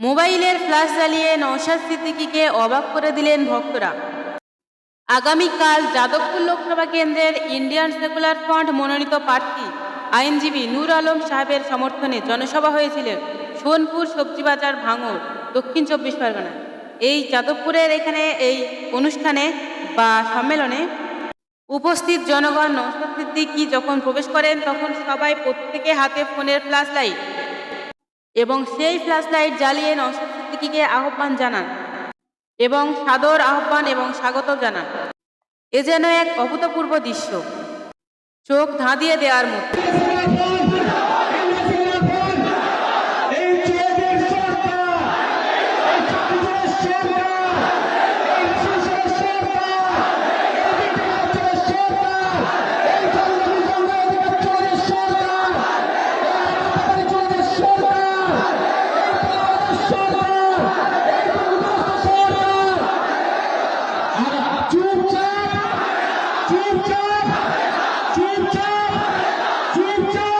মোবাইলের ফ্ল্যাশ জ্বালিয়ে নৌশাদ সিদ্দিকীকে অবাক করে দিলেন ভক্তরা। আগামীকাল যাদবপুর লোকসভা কেন্দ্রের ইন্ডিয়ান সেকুলার ফ্রন্ট মনোনীত প্রার্থী আইনজীবী নূর আলম সাহেবের সমর্থনে জনসভা হয়েছিলেন সোনপুর সবজি বাজার ভাঙড় দক্ষিণ চব্বিশ পরগনা। এই যাদবপুরের এখানে এই অনুষ্ঠানে বা সম্মেলনে উপস্থিত জনগণ নৌশাদ সিদ্দিকী যখন প্রবেশ করেন, তখন সবাই প্রত্যেকে হাতে ফোনের ফ্ল্যাশ লাইট এবং সেই ফ্ল্যাশ লাইট জ্বালিয়ে নওশাদ আহ্বান জানান এবং সাদর আহ্বান এবং স্বাগত জানান। এ যেন এক অভূতপূর্ব দৃশ্য। চোখ ধাঁধিয়ে দেওয়ার মতো। চুপচাপ চুপচাপ।